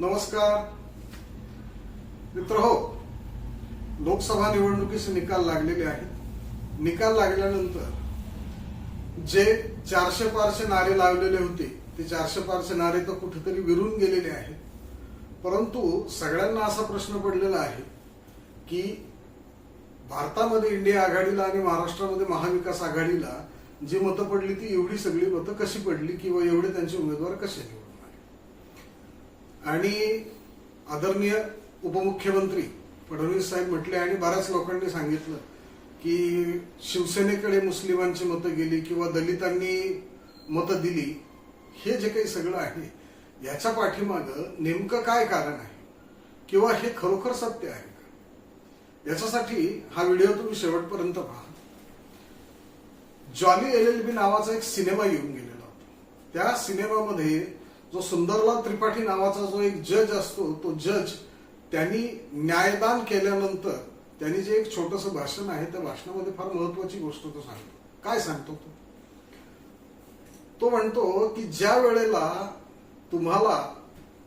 नमस्कार. मित्र हो लोकसभा निवडणुकीचे निकाल लागलेले आहेत. निकाल लागल्यानंतर जे चारशे पारशे नारे लावलेले होते ते चारशे पारशे नारे तर कुठेतरी विरून गेलेले आहेत. परंतु सगळ्यांना असा प्रश्न पडलेला आहे की भारतामध्ये इंडिया आघाडीला आणि महाराष्ट्रामध्ये महाविकास आघाडीला जी मतं पडली ती एवढी सगळी मतं कशी पडली किंवा एवढे त्यांचे उमेदवार कसे आणि आदरणीय उपमुख्यमंत्री फडणवीस साहेब म्हटले आणि बऱ्याच लोकांनी सांगितलं की शिवसेनेकडे मुस्लिमांची मतं गेली किंवा दलितांनी मतं दिली हे जे काही सगळं आहे याच्या पाठीमागं नेमकं काय कारण आहे? किंवा हे खरोखर सत्य आहे का? याच्यासाठी हा व्हिडिओ तुम्ही शेवटपर्यंत पहा. जॉली एल एल बी नावाचा एक सिनेमा येऊन गेलेला होता. त्या सिनेमामध्ये जो सुंदरलाल त्रिपाठी नावाचा जो एक जज असतो तो जज त्यांनी न्यायदान केल्यानंतर त्यांनी जे एक छोटस भाषण आहे त्या भाषणामध्ये फार महत्वाची गोष्ट तो सांगतो. काय सांगतो तो? तो म्हणतो की ज्या वेळेला तुम्हाला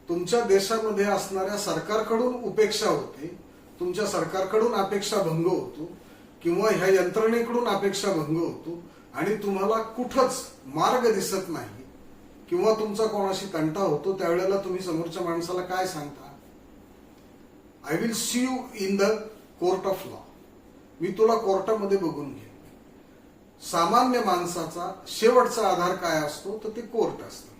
तुमच्या देशामध्ये असणाऱ्या सरकारकडून उपेक्षा होते तुमच्या सरकारकडून अपेक्षा भंग होतो किंवा ह्या यंत्रणेकडून अपेक्षा भंग होतो आणि तुम्हाला कुठंच मार्ग दिसत नाही किंवा तुमचा कोणाशी तंटा होतो त्यावेळेला तुम्ही समोरच्या माणसाला काय सांगता? I will see you in the court of law मी तुला कोर्टामध्ये बघून घेईन. सामान्य माणसाचा शेवटचा आधार काय असतो? तर ते कोर्ट असतं.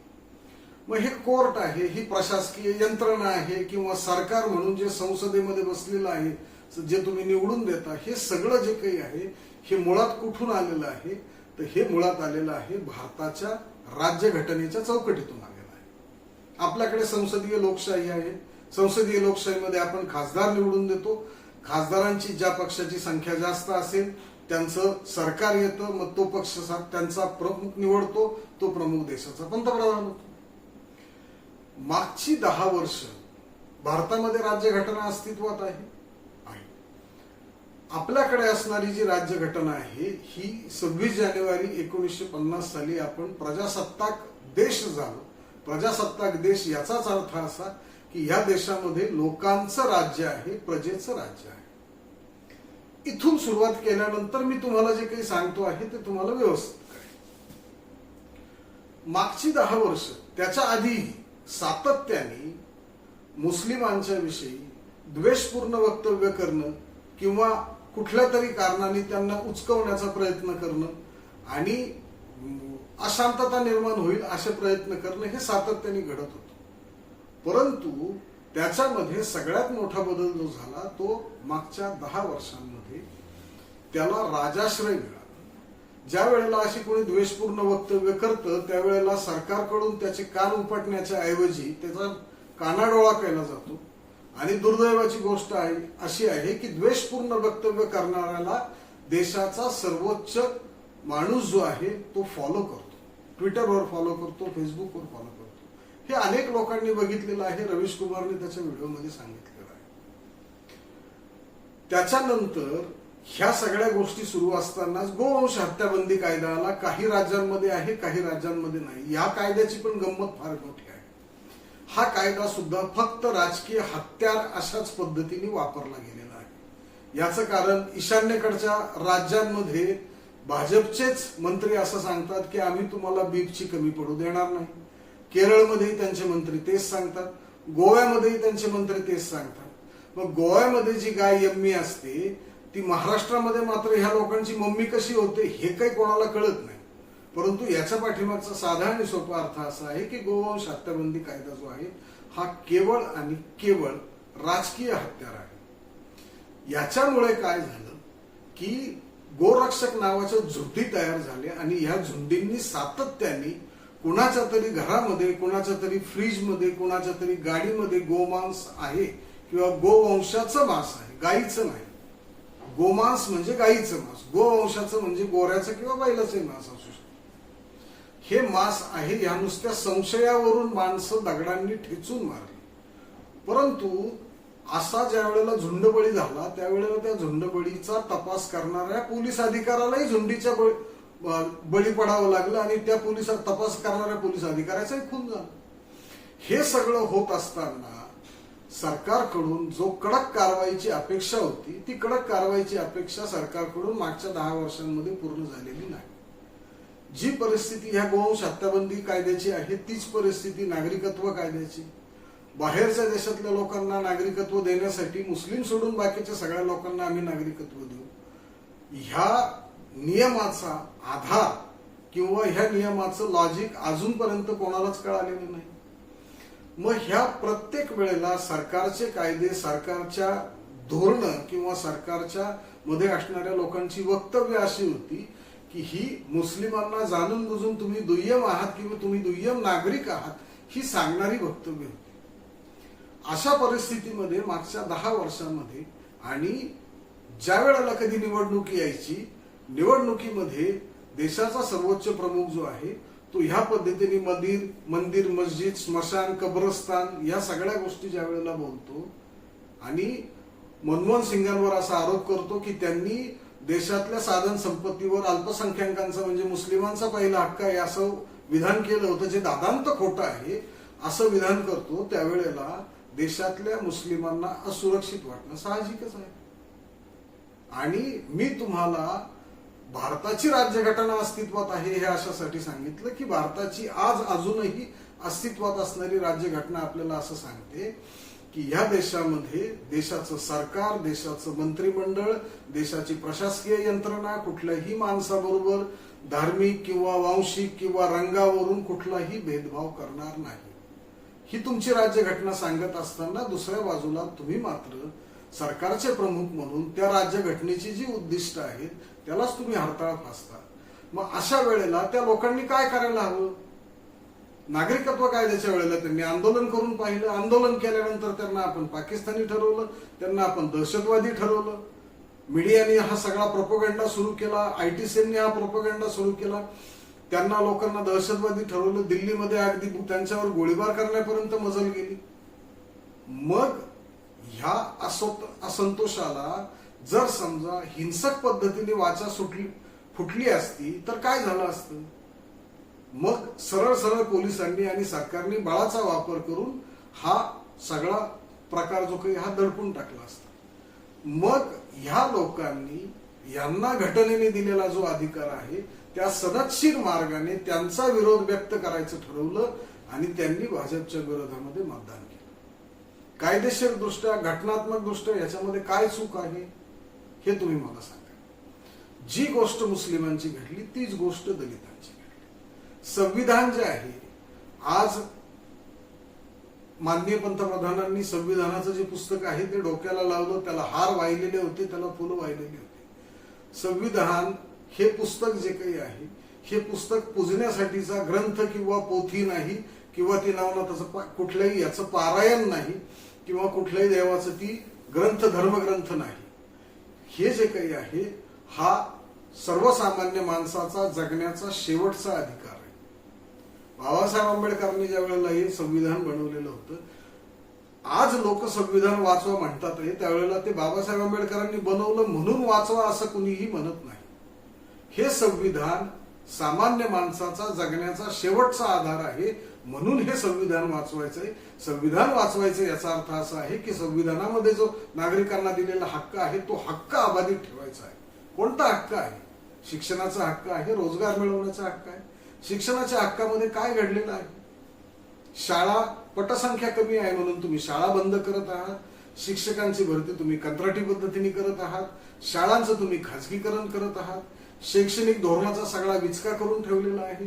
मग हे कोर्ट आहे ही प्रशासकीय यंत्रणा आहे किंवा सरकार म्हणून जे संसदेमध्ये बसलेलं आहे जे तुम्ही निवडून देता हे सगळं जे काही आहे हे मुळात कुठून आलेलं आहे? तर हे मुळात आलेलं आहे भारताच्या राज्यघटनेच्या चौकटीतून आलेलं आहे. आपल्याकडे संसदीय लोकशाही आहे. संसदीय लोकशाहीमध्ये आपण खासदार निवडून देतो. खासदारांची ज्या पक्षाची संख्या जास्त असेल त्यांचं सरकार येतं मग तो पक्ष त्यांचा प्रमुख निवडतो तो प्रमुख देशाचा पंतप्रधान होतो. मागची दहा वर्ष भारतामध्ये राज्यघटना अस्तित्वात आहे. आपल्याकडे असणारी जी राज्यघटना आहे ही सव्वीस जानेवारी एकोणीसशे पन्नास साली आपण प्रजासत्ताक देश झालो. प्रजासत्ताक देश याचाच अर्थ असा की या देशामध्ये लोकांचं राज्य आहे प्रजेचं राज्य आहे. इथून सुरुवात केल्यानंतर मी तुम्हाला जे काही सांगतो आहे ते तुम्हाला व्यवस्थित कळेल. मागची दहा वर्ष त्याच्या आधी सातत्याने मुस्लिमांच्या विषयी द्वेषपूर्ण वक्तव्य करणं किंवा कुठल्या तरी कारणाने त्यांना उचकवण्याचा प्रयत्न करणं आणि अशांतता निर्माण होईल असे प्रयत्न करणं हे सातत्याने घडत होतं. परंतु त्याच्यामध्ये सगळ्यात मोठा बदल जो झाला तो मागच्या दहा वर्षांमध्ये त्याला राजाश्रय मिळाला. ज्या वेळेला अशी कोणी द्वेषपूर्ण वक्तव्य करतं त्यावेळेला सरकारकडून त्याचे कान उपटण्याच्या ऐवजी त्याचा कानाडोळा केला जातो. आणि दुर्दैवाची गोष्ट आहे अशी आहे की द्वेषपूर्ण वक्तव्य करणाऱ्याला देशाचा सर्वोच्च माणूस जो आहे तो फॉलो करतो. ट्विटरवर फॉलो करतो फेसबुकवर फॉलो करतो. हे अनेक लोकांनी बघितलेलं आहे रवीश कुमारने त्याच्या व्हिडिओमध्ये सांगितलेलं आहे. त्याच्यानंतर ह्या सगळ्या गोष्टी सुरू असतानाच गोवंश हत्याबंदी कायद्याला काही राज्यांमध्ये आहे काही राज्यांमध्ये नाही. या कायद्याची पण गंमत फार मोठी आहे. हा कायदा सुद्धा फक्त राजकीय हत्यार अशाच पद्धतीने वापरला गेलेला आहे. याचं कारण ईशान्येकडच्या राज्यांमध्ये भाजपचेच मंत्री असं सांगतात की आम्ही तुम्हाला बीपची कमी पडू देणार नाही. केरळमध्येही त्यांचे मंत्री तेच सांगतात. गोव्यामध्येही त्यांचे मंत्री तेच सांगतात. मग गोव्यामध्ये जी गाय यम्मी असते ती महाराष्ट्रामध्ये मात्र ह्या लोकांची मम्मी कशी होते हे काही कोणाला कळत नाही. परंतु याच्या पाठीमागचा साधा आणि सोपा अर्थ असा आहे की गोवंश हत्याबंदी कायदा जो आहे हा केवळ आणि केवळ राजकीय हत्यार आहे. याच्यामुळे काय झालं की गोरक्षक नावाच्या झुंडी तयार झाले आणि या झुंडींनी सातत्याने कुणाच्या तरी घरामध्ये कुणाच्या तरी फ्रीजमध्ये कुणाच्या तरी गाडीमध्ये गोमांस आहे किंवा गोवंशाचं मांस आहे गाईचं नाही. गोमांस म्हणजे गाईचं मांस गोवंशाचं म्हणजे गोऱ्याचं किंवा बैलाचं मांस असू शकतं. हे मांस आहे या नुसत्या संशयावरून माणसं दगडांनी ठेचून मारली. परंतु असा ज्या वेळेला झुंडबळी झाला त्यावेळेला त्या झुंडबळीचा तपास करणाऱ्या पोलीस अधिकाऱ्यालाही झुंडीच्या बळी बळी पडावं लागलं आणि त्या पोलिसात तपास करणाऱ्या पोलीस अधिकाऱ्याचाही खून झाला. हे सगळं होत असताना सरकारकडून जो कडक कारवाईची अपेक्षा होती ती कडक कारवाईची अपेक्षा सरकारकडून मागच्या दहा वर्षांमध्ये पूर्ण झालेली नाही. जी परिस्थिती ह्या गोवंश हत्याबंदी कायद्याची आहे तीच परिस्थिती नागरिकत्व कायद्याची. बाहेरच्या देशातल्या लोकांना नागरिकत्व देण्यासाठी मुस्लिम सोडून बाकीच्या सगळ्या लोकांना आम्ही नागरिकत्व देऊ. ह्या नियमाचा आधार किंवा ह्या नियमाचं लॉजिक अजूनपर्यंत कोणालाच कळालेलं नाही. मग ह्या प्रत्येक वेळेला सरकारचे कायदे सरकारच्या धोरणं किंवा सरकारच्या मध्ये असणाऱ्या लोकांची वक्तव्य अशी होती की ही मुस्लिमांना जाणून बुजून तुम्ही दुय्यम आहात किंवा तुम्ही दुय्यम नागरिक आहात ही सांगणारी वक्तव्य होती. अशा परिस्थितीमध्ये मागच्या दहा वर्षांमध्ये आणि ज्या वेळेला कधी निवडणूक यायची निवडणुकीमध्ये देशाचा सर्वोच्च प्रमुख जो आहे तो ह्या पद्धतीने मंदिर मंदिर मस्जिद स्मशान कब्रस्तान या सगळ्या गोष्टी ज्या वेळेला बोलतो आणि मनमोहन सिंगांवर असा आरोप करतो की त्यांनी देशातल्या साधन संपत्तीवर अल्पसंख्याकांचा म्हणजे मुस्लिमांचा पहिला हक्क आहे असं विधान केलं होतं. जे दादांत खोटं आहे असं विधान करतो त्यावेळेला देशातल्या मुस्लिमांना असुरक्षित वाटणं साहजिकच आहे. आणि मी तुम्हाला भारताची राज्यघटना अस्तित्वात आहे हे अशासाठी सांगितलं की भारताची आज अजूनही अस्तित्वात असणारी राज्यघटना आपल्याला असं सांगते की या देशामध्ये देशाचं सरकार देशाचं मंत्रिमंडळ देशाची प्रशासकीय यंत्रणा कुठल्याही माणसाबरोबर धार्मिक किंवा वांशिक किंवा रंगावरून कुठलाही भेदभाव करणार नाही. ही तुमची राज्यघटना सांगत असताना दुसऱ्या बाजूला तुम्ही मात्र सरकारचे प्रमुख म्हणून त्या राज्यघटनेची जी उद्दिष्ट आहेत त्यालाच तुम्ही हरताळ फासता. मग अशा वेळेला त्या लोकांनी काय करायला हवं? नागरिकत्व कायद्याच्या वेळेला त्यांनी आंदोलन करून पाहिलं. आंदोलन केल्यानंतर त्यांना आपण पाकिस्तानी ठरवलं त्यांना आपण दहशतवादी ठरवलं. मीडियाने हा सगळा प्रोपोगंडा सुरू केला आय टी सेलने हा प्रोपोगंडा सुरू केला. त्यांना लोकांना दहशतवादी ठरवलं. दिल्लीमध्ये अगदी त्यांच्यावर गोळीबार करण्यापर्यंत मजल गेली. मग ह्या असो- असंतोषाला जर समजा हिंसक पद्धतीने वाचा सुटली फुटली असती तर काय झालं असतं? मग सरळ सरळ पोलिसांनी आणि सरकारने बळाचा वापर करून हा सगळा प्रकार जो काही हा दडपून टाकला असता. मग ह्या लोकांनी यांना घटनेने दिलेला जो अधिकार आहे त्या सदतशीर मार्गाने त्यांचा विरोध व्यक्त करायचं ठरवलं आणि त्यांनी भाजपच्या विरोधामध्ये मतदान केलं. कायदेशीर दृष्ट्या घटनात्मक दृष्ट्या याच्यामध्ये काय चूक आहे हे तुम्ही मला सांगा. जी गोष्ट मुस्लिमांची घडली तीच गोष्ट दलितांची घडली. संविधान जे आहे आज माननीय पंतप्रधानांनी संविधानाचं जे पुस्तक आहे ते डोक्याला लावलं त्याला हार वाहिलेले होते त्याला फुलं वाहिलेली होती. संविधान हे पुस्तक जे काही आहे हे पुस्तक पूजण्यासाठीचा ग्रंथ किंवा पोथी नाही किंवा ती नावना त्याचं कुठल्याही याचं पारायण नाही किंवा कुठल्याही देवाचं ती ग्रंथ धर्मग्रंथ नाही. हे जे काही आहे हा सर्वसामान्य माणसाचा जगण्याचा शेवटचा अधिकार बाबासाहेब आंबेडकरांनी ज्या वेळेला हे संविधान बनवलेलं होतं आज लोक संविधान वाचवा म्हणतात आहे, त्यावेळेला ते बाबासाहेब आंबेडकरांनी बनवलं म्हणून वाचवा असं कुणीही म्हणत नाही. हे संविधान सामान्य माणसाचा जगण्याचा शेवटचा आधार आहे म्हणून हे संविधान वाचवायचं आहे संविधान वाचवायचं याचा अर्थ असा आहे की संविधानामध्ये जो नागरिकांना दिलेला हक्क आहे तो हक्क अबाधित ठेवायचा आहे. कोणता हक्क आहे? शिक्षणाचा हक्क आहे रोजगार मिळवण्याचा हक्क आहे? शिक्षणाच्या हक्कामध्ये काय घडलेलं आहे? शाळा पटसंख्या कमी आहे म्हणून तुम्ही शाळा बंद करत आहात शिक्षकांची भरती तुम्ही कंत्राटी पद्धतीने करत आहात शाळांचं तुम्ही खाजगीकरण करत आहात शैक्षणिक धोरणाचा सगळा विचका करून ठेवलेला आहे.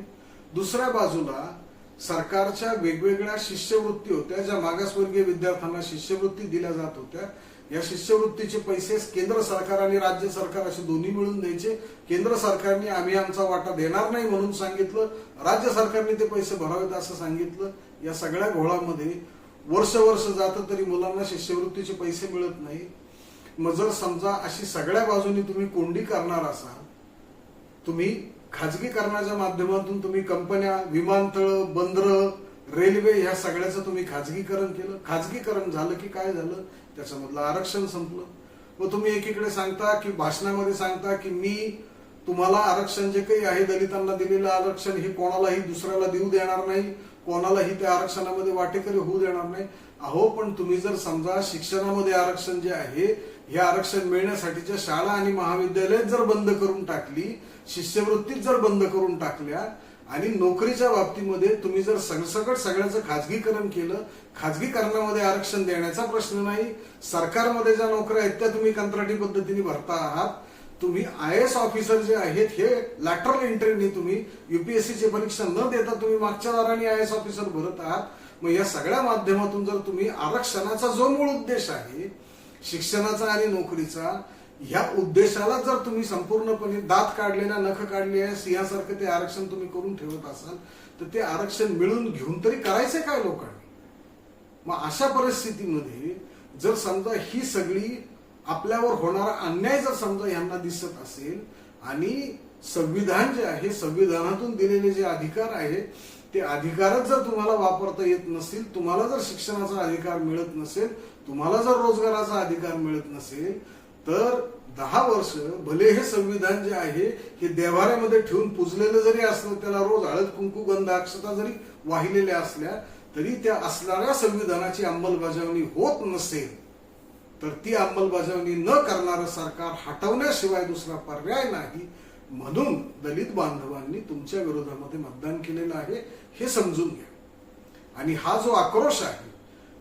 दुसऱ्या बाजूला सरकारच्या वेगवेगळ्या शिष्यवृत्ती होत्या ज्या मागासवर्गीय विद्यार्थ्यांना शिष्यवृत्ती दिल्या जात होत्या या शिष्यवृत्तीचे पैसे केंद्र सरकार आणि राज्य सरकार असे दोन्ही मिळून द्यायचे. केंद्र सरकारने आम्ही आमचा वाटा देणार नाही म्हणून सांगितलं. राज्य सरकारने ते पैसे भरावेत असं सांगितलं. या सगळ्या घोळामध्ये वर्ष वर्ष जातं तरी मुलांना शिष्यवृत्तीचे पैसे मिळत नाही. मग जर समजा अशी सगळ्या बाजूनी तुम्ही कोंडी करणार असाल तुम्ही खाजगीकरणाच्या माध्यमातून तुम्ही कंपन्या विमानतळ बंदरं रेल्वे ह्या सगळ्याचं तुम्ही खाजगीकरण केलं. खाजगीकरण झालं की काय झालं? त्याच्यामधलं आरक्षण संपलं. मग तुम्ही एकीकडे सांगता की भाषणामध्ये सांगता की मी तुम्हाला आरक्षण जे काही आहे दलितांना दिलेलं आरक्षण हे कोणालाही दुसऱ्याला देऊ देणार नाही. कोणालाही त्या आरक्षणामध्ये वाटेकरी होऊ देणार नाही. अहो पण तुम्ही जर समजा शिक्षणामध्ये आरक्षण जे आहे हे आरक्षण मिळण्यासाठीच्या शाळा आणि महाविद्यालय जर बंद करून टाकली शिष्यवृत्तीच जर बंद करून टाकल्या आणि नोकरीच्या बाबतीमध्ये तुम्ही जर सगळसकट सगळ्याचं खाजगीकरण केलं खाजगीकरणामध्ये आरक्षण देण्याचा प्रश्न नाही. सरकारमध्ये ज्या नोकऱ्या आहेत त्या तुम्ही कंत्राटी पद्धतीने भरता आहात. तुम्ही आय एस ऑफिसर जे आहेत हे लॅटरल एंट्रीने तुम्ही युपीएससीची परीक्षा न देता तुम्ही मागच्या दाराने आय एस ऑफिसर भरत आहात. मग या सगळ्या माध्यमातून जर तुम्ही आरक्षणाचा जो मूळ उद्देश आहे शिक्षणाचा आणि नोकरीचा ह्या उद्देशाला जर तुम्ही संपूर्णपणे दात काढलेल्या नख काढले आहे सिंहासारखं ते आरक्षण तुम्ही करून ठेवत असाल तर ते आरक्षण मिळून घेऊन तरी करायचे काय लोकांनी? मग अशा परिस्थितीमध्ये जर समजा ही सगळी आपल्यावर होणारा अन्याय जर समजा यांना दिसत असेल आणि संविधान जे आहे संविधानातून दिलेले जे अधिकार आहेत ते अधिकारच जर तुम्हाला वापरता येत नसतील तुम्हाला जर शिक्षणाचा अधिकार मिळत नसेल तुम्हाला जर रोजगाराचा अधिकार मिळत नसेल तर दहा वर्ष भले हे संविधान जे आहे हे देवाऱ्यामध्ये ठेवून पुजलेलं जरी असलं त्याला रोज हळद कुंकू गंध अक्षता जरी वाहिलेल्या असल्या तरी त्या असणाऱ्या संविधानाची अंमलबजावणी होत नसेल तर ती अंमलबजावणी न करणारं सरकार हटवण्याशिवाय दुसरा पर्याय नाही. म्हणून दलित बांधवांनी तुमच्या विरोधामध्ये मतदान केलेलं आहे हे समजून घ्या. आणि हा जो आक्रोश आहे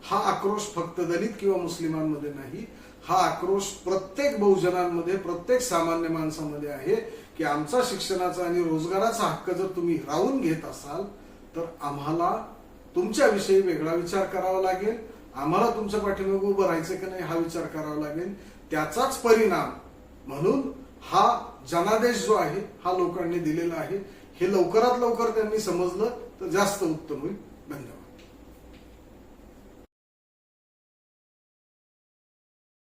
हा आक्रोश फक्त दलित किंवा मुस्लिमांमध्ये नाही हा आक्रोश प्रत्येक बहुजनांमध्ये प्रत्येक सामान्य माणसामध्ये आहे की आमचा शिक्षणाचा आणि रोजगाराचा हक्क जर तुम्ही राहून घेत असाल तर आम्हाला तुमच्याविषयी वेगळा विचार करावा लागेल. आम्हाला तुमच्या पाठीमागे उभं राहायचं की नाही हा विचार करावा लागेल. त्याचाच परिणाम म्हणून हा जनादेश जो आहे हा लोकांनी दिलेला आहे. हे लवकरात लवकर त्यांनी समजलं तर जास्त उत्तम होईल. धन्यवाद.